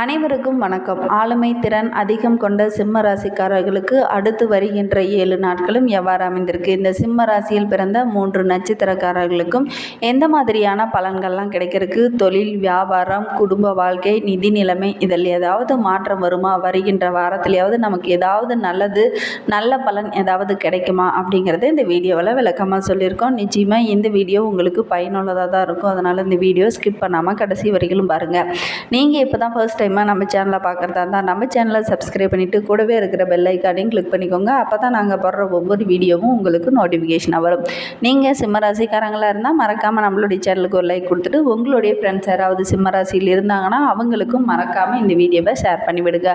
அனைவருக்கும் வணக்கம். ஆளுமை திறன் அதிகம் கொண்ட சிம்ம ராசிக்காரர்களுக்கு அடுத்து வருகின்ற ஏழு நாட்களும் எவ்வாறு அமைந்திருக்கு? இந்த சிம்ம ராசியில் பிறந்த மூன்று நட்சத்திரக்காரர்களுக்கும் எந்த மாதிரியான பலன்கள்லாம் கிடைக்கிறதுக்கு? தொழில் வியாபாரம் குடும்ப வாழ்க்கை நிதி நிலைமை இதில் ஏதாவது மாற்றம் வருமா? வருகின்ற வாரத்திலேயாவது நமக்கு ஏதாவது நல்லது நல்ல பலன் ஏதாவது கிடைக்குமா? அப்படிங்கிறத இந்த வீடியோவில் விளக்கமாக சொல்லியிருக்கோம். நிச்சயமாக இந்த வீடியோ உங்களுக்கு பயனுள்ளதாக தான் இருக்கும். அதனால் இந்த வீடியோ ஸ்கிப் பண்ணாமல் கடைசி வரைக்கும் பாருங்கள் நீங்கள் இப்போ தான் ஃபர்ஸ்ட் டைமாக நம்ம சேனலை பார்க்குறதா இருந்தால் நம்ம சேனலை சப்ஸ்கிரைப் பண்ணிவிட்டு கூடவே இருக்கிற பெல் ஐக்கானையும் கிளிக் பண்ணிக்கோங்க. அப்போ தான் நாங்கள் போடுற ஒவ்வொரு வீடியோவும் உங்களுக்கு நோட்டிஃபிகேஷனாக வரும். நீங்கள் சிம்மராசிக்காரங்களாக இருந்தால் மறக்காமல் நம்மளுடைய சேனலுக்கு ஒரு லைக் கொடுத்துட்டு உங்களுடைய ஃப்ரெண்ட்ஸ் யாராவது சிம்மராசியில் இருந்தாங்கன்னா அவங்களுக்கும் மறக்காமல் இந்த வீடியோவை ஷேர் பண்ணிவிடுங்க.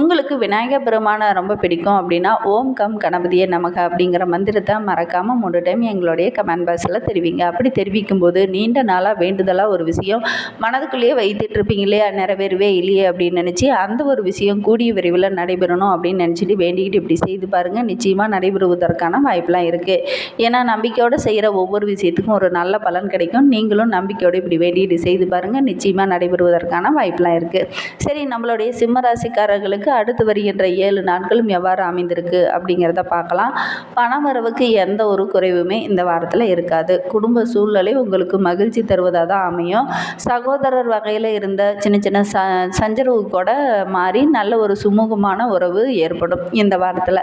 உங்களுக்கு விநாயகர் பெருமானை ரொம்ப பிடிக்கும் அப்படின்னா ஓம் கம் கணபதியே நமக அப்படிங்கிற மந்திரத்தை மறக்காமல் மூணு டைம் எங்களுடைய கமெண்ட் பாக்ஸில் தெரிவிங்க. அப்படி தெரிவிக்கும் போது நீண்ட நாளாக வேண்டுதலாக ஒரு விஷயம் மனதுக்குள்ளேயே வைத்துட்டு இருப்பீங்க இல்லையா? நிறைவேறவே இல்லையே அப்படின்னு நினச்சி அந்த ஒரு விஷயம் கூடிய விரைவில் நடைபெறணும் அப்படின்னு நினச்சிட்டு வேண்டிக்கிட்டு இப்படி செய்து பாருங்கள் நிச்சயமாக நடைபெறுவதற்கான வாய்ப்பெலாம் இருக்குது ஏன்னா நம்பிக்கையோடு செய்கிற ஒவ்வொரு விஷயத்துக்கும் ஒரு நல்ல பலன் கிடைக்கும். நீங்களும் நம்பிக்கையோடு இப்படி வேண்டிக்கிட்டு செய்து பாருங்கள் நிச்சயமாக நடைபெறுவதற்கான வாய்ப்பெலாம் இருக்குது சரி நம்மளுடைய சிம்ம ராசிக்காரர்களுக்கு அடுத்து வருகின்ற ஏழு நாட்களும் எவ்வாறு அமைந்திருக்கு அப்படிங்கிறத பார்க்கலாம். பண வரவுக்கு எந்த ஒரு குறைவுமே இந்த வாரத்தில் இருக்காது. குடும்ப சூழ்நிலை உங்களுக்கு மகிழ்ச்சி தருவதாக தான் அமையும். சகோதரர் வகையில் இருந்த சின்ன சின்ன ச சஞ்சரவு கூட மாறி நல்ல ஒரு சுமூகமான உறவு ஏற்படும் இந்த வாரத்தில்.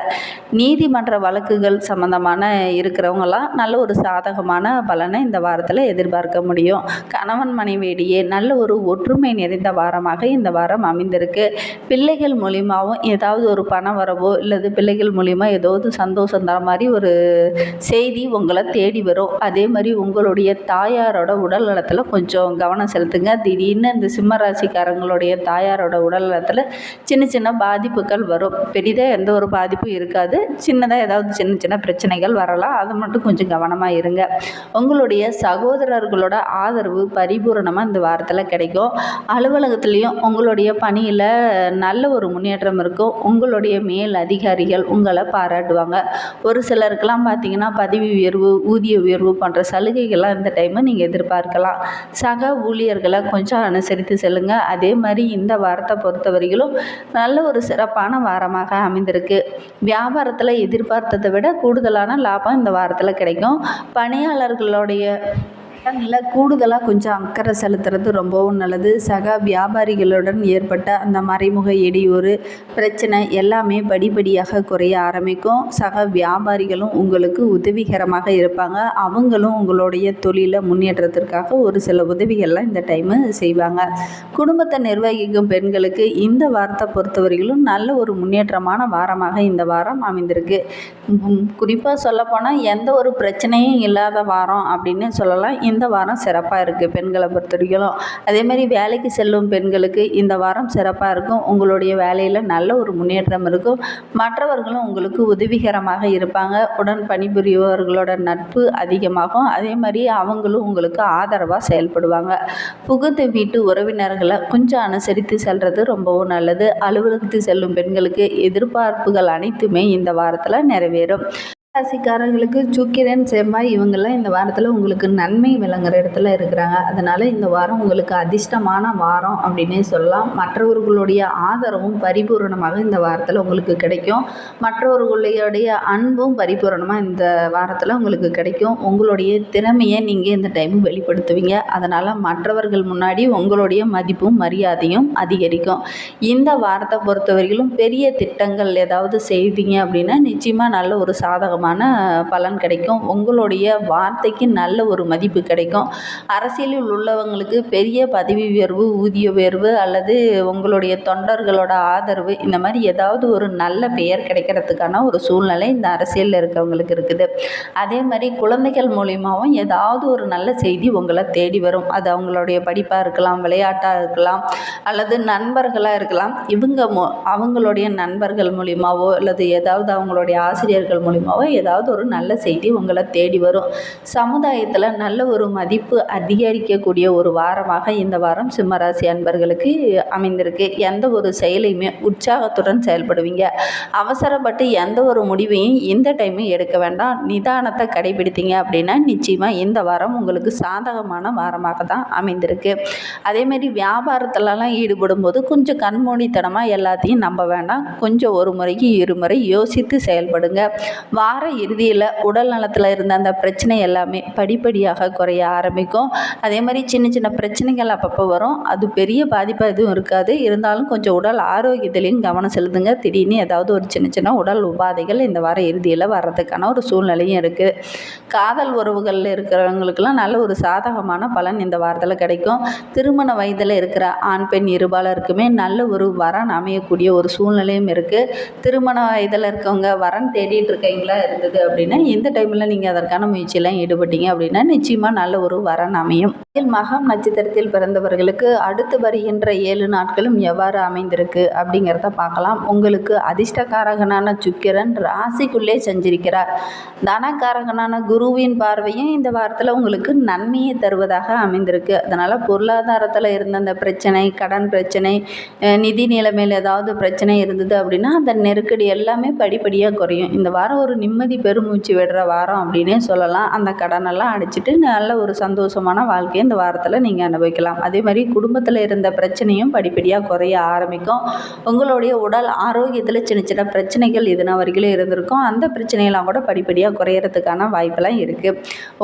நீதிமன்ற வழக்குகள் சம்மந்தமான இருக்கிறவங்களாம் நல்ல ஒரு சாதகமான பலனை இந்த வாரத்தில் எதிர்பார்க்க முடியும். கணவன் மனைவியிடையே நல்ல ஒரு ஒற்றுமை நிறைந்த வாரமாக இந்த வாரம் அமைந்திருக்கு. பிள்ளைகள் மூலியமாகவும் ஏதாவது ஒரு பண வரவோ இல்லது பிள்ளைகள் மூலிமா ஏதாவது சந்தோஷம் தர மாதிரி ஒரு செய்தி உங்களை தேடி வரும். அதே மாதிரி உங்களுடைய தாயாரோட உடல் நலத்தில் கொஞ்சம் கவனம் செலுத்துங்க. திடீர்னு இந்த சிம்ம ராசிக்காரங்களுடைய தாயாரோட உடல் நலத்தில் சின்ன சின்ன பாதிப்புகள் வரும். பெரிதாக எந்த ஒரு பாதிப்பும் இருக்காது. சின்னதாக ஏதாவது சின்ன சின்ன பிரச்சனைகள் வரலாம். அது மட்டும் கொஞ்சம் கவனமாக இருங்க. உங்களுடைய சகோதரர்களோட ஆதரவு பரிபூரணமாக இந்த வாரத்தில் கிடைக்கும். அலுவலகத்துலேயும் உங்களுடைய பணியில் நல்ல ஒரு முன்னேற்றம் இருக்கும். உங்களுடைய மேல் அதிகாரிகள் உங்களை பாராட்டுவாங்க. ஒரு சிலருக்கெல்லாம் பார்த்தீங்கன்னா பதவி உயர்வு ஊதிய உயர்வு போன்ற சலுகைகள்லாம் இந்த டைமை நீங்கள் எதிர்பார்க்கலாம். சக ஊழியர்களை கொஞ்சம் அனுசரித்து செல்லுங்கள் அதே மாதிரி இந்த வாரத்தை பொறுத்தவரையிலும் நல்ல ஒரு சிறப்பான வாரமாக அமைந்திருக்கு. வியாபாரத்தில் எதிர்பார்த்ததை விட கூடுதலான லாபம் இந்த வாரத்தில் கிடைக்கும். பணியாளர்களுடைய கடனில் கூடுதலாக கொஞ்சம் அக்கறை செலுத்துறது ரொம்பவும் நல்லது. சக வியாபாரிகளுடன் ஏற்பட்ட அந்த மறைமுக இடையூறு பிரச்சனை எல்லாமே படிப்படியாக குறைய ஆரம்பிக்கும். சக வியாபாரிகளும் உங்களுக்கு உதவிகரமாக இருப்பாங்க. அவங்களும் உங்களுடைய தொழிலை முன்னேற்றத்திற்காக ஒரு சில உதவிகள்லாம் இந்த டைமு செய்வாங்க. குடும்பத்தை நிர்வகிக்கும் பெண்களுக்கு இந்த வாரத்தை பொறுத்தவரையிலும் நல்ல ஒரு முன்னேற்றமான வாரமாக இந்த வாரம் அமைந்திருக்கு. குறிப்பாக சொல்லப்போனால் எந்த ஒரு பிரச்சனையும் இல்லாத வாரம் அப்படின்னு சொல்லலாம். இந்த இந்த வாரம் சிறப்பாக இருக்குது பெண்களை பொறுத்த வரைக்கும் அதேமாதிரி வேலைக்கு செல்லும் பெண்களுக்கு இந்த வாரம் சிறப்பாக இருக்கும். உங்களுடைய வேலையில் நல்ல ஒரு முன்னேற்றம் இருக்கும். மற்றவர்களும் உங்களுக்கு உதவிகரமாக இருப்பாங்க. உடன் பணிபுரிபவர்களோட நட்பு அதிகமாகும். அதே மாதிரி அவங்களும் உங்களுக்கு ஆதரவாக செயல்படுவாங்க. புகுந்த வீட்டு உறவினர்களை கொஞ்சம் அனுசரித்து செல்வது ரொம்பவும் நல்லது. அலுவலகத்துக்கு செல்லும் பெண்களுக்கு எதிர்பார்ப்புகள் அனைத்துமே இந்த வாரத்தில் நிறைவேறும். ராசிக்காரர்களுக்கு சுக்கிரன் செவ்வாய் இவங்கெல்லாம் இந்த வாரத்தில் உங்களுக்கு நன்மை விளங்குற இடத்துல இருக்கிறாங்க. அதனால் இந்த வாரம் உங்களுக்கு அதிர்ஷ்டமான வாரம் அப்படின்னே சொல்லலாம். மற்றவர்களுடைய ஆதரவும் பரிபூரணமாக இந்த வாரத்தில் உங்களுக்கு கிடைக்கும். மற்றவர்களுடைய அன்பும் பரிபூரணமாக இந்த வாரத்தில் உங்களுக்கு கிடைக்கும். உங்களுடைய திறமையை நீங்கள் இந்த டைம் வெளிப்படுத்துவீங்க. அதனால் மற்றவர்கள் முன்னாடி உங்களுடைய மதிப்பும் மரியாதையும் அதிகரிக்கும். இந்த வாரத்தை பொறுத்தவரையிலும் பெரிய திட்டங்கள் ஏதாவது செய்தீங்க அப்படின்னா நிச்சயமாக நல்ல ஒரு சாதகம் சாதகமான பலன் கிடைக்கும். உங்களுடைய வார்த்தைக்கு நல்ல ஒரு மதிப்பு கிடைக்கும். அரசியலில் உள்ளவங்களுக்கு பெரிய பதவி உயர்வு ஊதிய உயர்வு அல்லது உங்களுடைய தொண்டர்களோட ஆதரவு இந்த மாதிரி ஏதாவது ஒரு நல்ல பெயர் கிடைக்கிறதுக்கான ஒரு சூழ்நிலை இந்த அரசியலில் இருக்கிறவங்களுக்கு இருக்குது. அதே மாதிரி குழந்தைகள் மூலியமாகவும் ஏதாவது ஒரு நல்ல செய்தி உங்களை தேடி வரும். அது அவங்களுடைய படிப்பாக இருக்கலாம் விளையாட்டாக இருக்கலாம் அல்லது நண்பர்களாக இருக்கலாம். இவங்க மு அவங்களுடைய நண்பர்கள் மூலியமாவோ அல்லது ஏதாவது அவங்களுடைய ஆசிரியர்கள் மூலியமாவோ ஏதாவது ஒரு நல்ல செய்தி உங்களை தேடி வரும். சமுதாயத்தில் நல்ல ஒரு மதிப்பு அதிகரிக்கக்கூடிய ஒரு வாரமாக இந்த வாரம் சிம்மராசி அன்பர்களுக்கு அமைந்திருக்கு. எந்த ஒரு செயலையுமே உற்சாகத்துடன் செயல்படுவீங்க. அவசரப்பட்டு எந்த ஒரு முடிவையும் இந்த டைமும் எடுக்க வேண்டாம். நிதானத்தை கடைபிடித்தீங்க அப்படின்னா நிச்சயமாக இந்த வாரம் உங்களுக்கு சாதகமான வாரமாக தான் அமைந்திருக்கு. அதேமாரி வியாபாரத்துலலாம் ஈடுபடும் போது கொஞ்சம் கண்மூடித்தனமாக எல்லாத்தையும் நம்ப வேண்டாம். கொஞ்சம் ஒரு முறைக்கு இருமுறை யோசித்து செயல்படுங்க. வார இறுதியில் உடல் நலத்தில் இருந்த அந்த பிரச்சனை எல்லாமே படிப்படியாக குறைய ஆரம்பிக்கும். அதே மாதிரி சின்ன சின்ன பிரச்சனைகள் அப்பப்போ வரும். அது பெரிய பாதிப்பாக எதுவும் இருக்காது. இருந்தாலும் கொஞ்சம் உடல் ஆரோக்கியத்திலையும் கவனம் செலுத்துங்க. திடீர்னு ஏதாவது ஒரு சின்ன சின்ன உடல் உபாதைகள் இந்த வார இறுதியில் வர்றதுக்கான ஒரு சூழ்நிலையும் இருக்குது காதல் உறவுகளில் இருக்கிறவங்களுக்கெல்லாம் நல்ல ஒரு சாதகமான பலன் இந்த வாரத்தில் கிடைக்கும். திருமண வயதில் இருக்கிற ஆண் பெண் இருபாலருக்குமே நல்ல ஒரு வரன் அமையக்கூடிய ஒரு சூழ்நிலையும் இருக்குது திருமண வயதில் இருக்கவங்க வரன் தேடிட்டு இருக்கீங்களா? இருந்தது அப்படின்னா இந்த டைமில் நீங்கள் அதற்கான முயற்சியெல்லாம் ஈடுபட்டீங்க அப்படின்னா நிச்சயமாக நல்ல ஒரு வரன் அமையும். இதில் மகம் நட்சத்திரத்தில் பிறந்தவர்களுக்கு அடுத்து வருகின்ற ஏழு நாட்களும் எவ்வாறு அமைந்திருக்கு அப்படிங்கிறத பார்க்கலாம். உங்களுக்கு அதிர்ஷ்டக்காரகனான சுக்கிரன் ராசிக்குள்ளே சஞ்சரிக்கிறார். தனகாரகனான குருவின் பார்வையும் இந்த வாரத்தில் உங்களுக்கு நன்மையை தருவதாக அமைந்திருக்கு. அதனால் பொருளாதாரத்தில் இருந்த அந்த பிரச்சனை கடன் பிரச்சனை நிதி நிலைமையில் ஏதாவது பிரச்சனை இருந்தது அப்படின்னா அந்த நெருக்கடி எல்லாமே படிப்படியாக குறையும். இந்த வாரம் ஒரு நிம்மதி நிம்மதி பெருமூச்சு விடுற வாரம் அப்படின்னே சொல்லலாம். அந்த கடனெல்லாம் அடிச்சிட்டு நல்ல ஒரு சந்தோஷமான வாழ்க்கையை இந்த வாரத்தில் நீங்கள் அனுபவிக்கலாம். அதே மாதிரி குடும்பத்தில் இருந்த பிரச்சனையும் படிப்படியாக குறைய ஆரம்பிக்கும். உங்களுடைய உடல் ஆரோக்கியத்தில் சின்ன சின்ன பிரச்சனைகள் இதுனா வரைக்கும் இருந்திருக்கும். அந்த பிரச்சனையெல்லாம் கூட படிப்படியாக குறையறதுக்கான வாய்ப்பெல்லாம் இருக்குது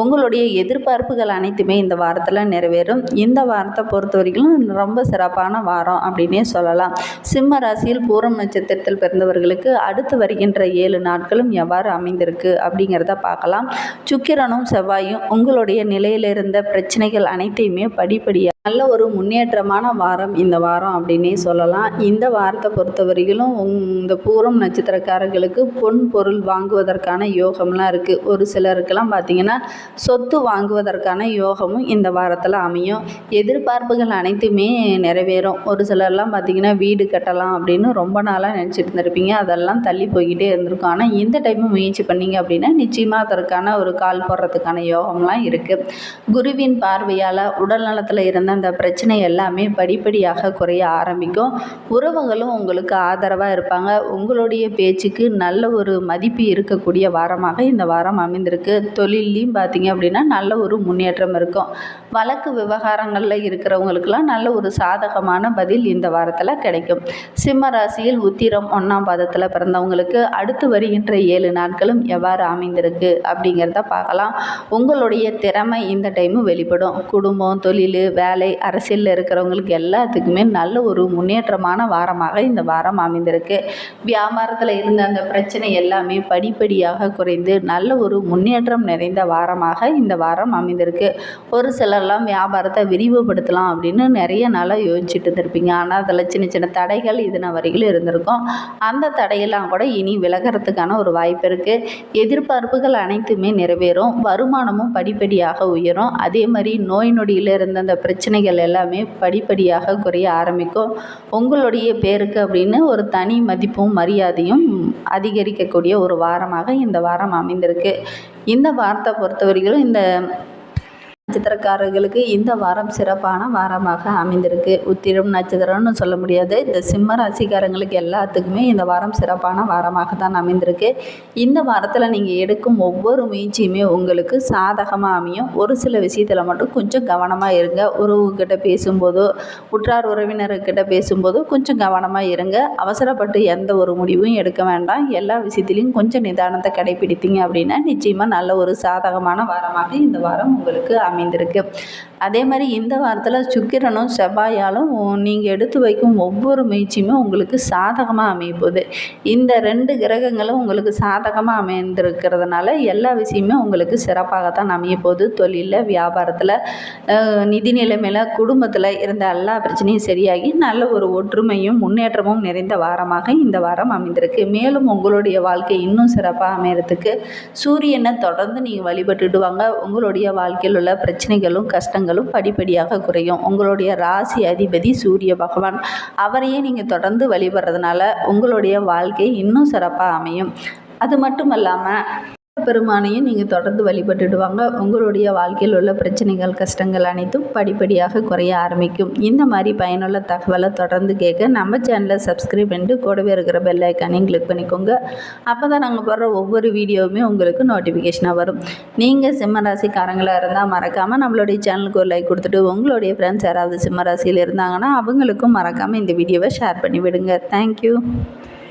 உங்களுடைய எதிர்பார்ப்புகள் அனைத்துமே இந்த வாரத்தில் நிறைவேறும். இந்த வாரத்தை பொறுத்த வரைக்கும் ரொம்ப சிறப்பான வாரம் அப்படின்னே சொல்லலாம். சிம்ம ராசியில் பூரம் நட்சத்திரத்தில் பிறந்தவர்களுக்கு அடுத்து வருகின்ற ஏழு நாட்களும் எவ்வாறு அமைந்திருக்கு அப்படிங்கிறத பார்க்கலாம். சுக்கிரனும் செவ்வாயும் உங்களுடைய நிலையில் இருந்த பிரச்சனைகள் அனைத்தையுமே படிப்படியாக நல்ல ஒரு முன்னேற்றமான வாரம் இந்த வாரம் அப்படின்னே சொல்லலாம். இந்த வாரத்தை பொறுத்தவரையிலும் உங் இந்த பூரம் நட்சத்திரக்காரர்களுக்கு பொன் பொருள் வாங்குவதற்கான யோகம்லாம் இருக்குது ஒரு சிலருக்கெல்லாம் பார்த்திங்கன்னா சொத்து வாங்குவதற்கான யோகமும் இந்த வாரத்தில் அமையும். எதிர்பார்ப்புகள் அனைத்துமே நிறைவேறும். ஒரு சிலர்லாம் பார்த்திங்கன்னா வீடு கட்டலாம் அப்படின்னு ரொம்ப நாளாக நினச்சிட்டு இருந்திருப்பீங்க. அதெல்லாம் தள்ளி போய்கிட்டே இருந்திருக்கும். ஆனால் இந்த டைமும் முயற்சி பண்ணிங்க அப்படின்னா நிச்சயமாக அதற்கான ஒரு கால் போடுறதுக்கான யோகம்லாம் இருக்குது குருவின் பார்வையால் உடல் நலத்தில் இருந்த அந்த பிரச்சனை எல்லாமே படிப்படியாக குறைய ஆரம்பிக்கும். உறவுகளும் உங்களுக்கு ஆதரவாக இருப்பாங்க. உங்களுடைய பேச்சுக்கு நல்ல ஒரு மதிப்பு இருக்கக்கூடிய வாரமாக இந்த வாரம் அமைந்திருக்கு. தொழிலையும் பார்த்தீங்க அப்படின்னா நல்ல ஒரு முன்னேற்றம் இருக்கும். வழக்கு விவகாரங்களில் இருக்கிறவங்களுக்கெல்லாம் நல்ல ஒரு சாதகமான பதில் இந்த வாரத்தில் கிடைக்கும். சிம்ம ராசியில் உத்திரம் ஒன்றாம் பாதத்தில் பிறந்தவங்களுக்கு அடுத்து வருகின்ற ஏழு நாட்களும் எவ்வாறு அமைந்திருக்கு அப்படிங்கிறத பார்க்கலாம். உங்களுடைய திறமை இந்த டைமு வெளிப்படும். குடும்பம் தொழில் வேலை அரசியலில் இருக்கிறவங்களுக்கு எல்லாத்துக்குமே நல்ல ஒரு முன்னேற்றமான வாரமாக இந்த வாரம் அமைந்திருக்கு. வியாபாரத்தில் இருந்த அந்த பிரச்சனை எல்லாமே படிப்படியாக குறைந்து நல்ல ஒரு முன்னேற்றம் நிறைந்த வாரமாக இந்த வாரம் அமைந்திருக்கு. ஒரு சிலர்லாம் வியாபாரத்தை விரிவுபடுத்தலாம் அப்படின்னு நிறைய நாளாக யோசிச்சுட்டு இருந்திருப்பீங்க. ஆனால் அதில் சின்ன சின்ன தடைகள் இதுன வரைக்கும் இருந்திருக்கும். அந்த தடையெல்லாம் கூட இனி விலகிறதுக்கான ஒரு வாய்ப்பு இருக்குது எதிர்பார்ப்புகள் அனைத்துமே நிறைவேறும். வருமானமும் படிப்படியாக உயரும். அதே மாதிரி நோய் நொடியில் இருந்த அந்த பிரச்சனை பிரச்சனைகள் எல்லாமே படிப்படியாக குறைய ஆரம்பிக்கும். உங்களுடைய பேருக்கு அப்படின்னு ஒரு தனி மதிப்பும் மரியாதையும் அதிகரிக்கக்கூடிய ஒரு வாரமாக இந்த வாரம் அமைந்திருக்கு. இந்த வாரத்தை பொறுத்தவரைக்கும் இந்த நட்சத்திரக்காரர்களுக்கு இந்த வாரம் சிறப்பான வாரமாக அமைந்திருக்கு. உத்திரம் நட்சத்திரம்னு சொல்ல முடியாது. இந்த சிம்ம ராசிக்காரங்களுக்கு எல்லாத்துக்குமே இந்த வாரம் சிறப்பான வாரமாக தான் அமைந்திருக்கு. இந்த வாரத்தில் நீங்கள் எடுக்கும் ஒவ்வொரு முயற்சியுமே உங்களுக்கு சாதகமாக அமையும். ஒரு சில விஷயத்தில் மட்டும் கொஞ்சம் கவனமாக இருங்க. உறவுகிட்ட பேசும்போதோ உற்றார் உறவினர்கிட்ட பேசும்போதோ கொஞ்சம் கவனமாக இருங்க. அவசரப்பட்டு எந்த ஒரு முடிவும் எடுக்க வேண்டாம். எல்லா விஷயத்திலையும் கொஞ்சம் நிதானத்தை கடைபிடித்தீங்க அப்படின்னா நிச்சயமாக நல்ல ஒரு சாதகமான வாரமாக இந்த வாரம் உங்களுக்கு அமைந்திருக்கு. அதே மாதிரி இந்த வாரத்தில் சுக்கிரனும் செவ்வாயாலும் நீங்கள் எடுத்து வைக்கும் ஒவ்வொரு முயற்சியுமே உங்களுக்கு சாதகமாக அமைய போகுது. இந்த ரெண்டு கிரகங்களும் உங்களுக்கு சாதகமாக அமைந்திருக்கிறதுனால எல்லா விஷயமே உங்களுக்கு சிறப்பாகத்தான் அமைய போகுது. தொழிலில் வியாபாரத்தில் நிதி நிலைமையில் குடும்பத்தில் இருந்த எல்லா பிரச்சனையும் சரியாகி நல்ல ஒரு ஒற்றுமையும் முன்னேற்றமும் நிறைந்த வாரமாக இந்த வாரம் அமைந்திருக்கு. மேலும் உங்களுடைய வாழ்க்கை இன்னும் சிறப்பாக அமையறதுக்கு சூரியனை தொடர்ந்து நீங்கள் வழிபட்டுடுவாங்க உங்களுடைய வாழ்க்கையில் உள்ள பிரச்சனைகளும் கஷ்டங்களும் படிப்படியாக குறையும். உங்களுடைய ராசி அதிபதி சூரிய பகவான். அவரையே நீங்கள் தொடர்ந்து வழிபடுறதுனால உங்களுடைய வாழ்க்கை இன்னும் சிறப்பாக அமையும். அது மட்டும் இல்லாமல் பெருமானையும் நீங்கள் தொடர்ந்து வழிபட்டுட்டு வாங்க உங்களுடைய வாழ்க்கையில் உள்ள பிரச்சனைகள் கஷ்டங்கள் அனைத்தும் படிப்படியாக குறைய ஆரம்பிக்கும். இந்த மாதிரி பயனுள்ள தகவலை தொடர்ந்து கேட்க நம்ம சேனலை சப்ஸ்கிரைப் பண்ணிட்டு கூடவே இருக்கிற பெல் ஐக்கானையும் கிளிக் பண்ணிக்கோங்க. அப்போ தான் நாங்கள் போடுற ஒவ்வொரு வீடியோவுமே உங்களுக்கு நோட்டிஃபிகேஷனாக வரும். நீங்கள் சிம்மராசிக்காரங்களாக இருந்தால் மறக்காமல் நம்மளுடைய சேனலுக்கு ஒரு லைக் கொடுத்துட்டு உங்களுடைய ஃப்ரெண்ட்ஸ் யாராவது சிம்மராசியில் இருந்தாங்கன்னா அவங்களுக்கும் மறக்காமல் இந்த வீடியோவை ஷேர் பண்ணி விடுங்க. தேங்க்யூ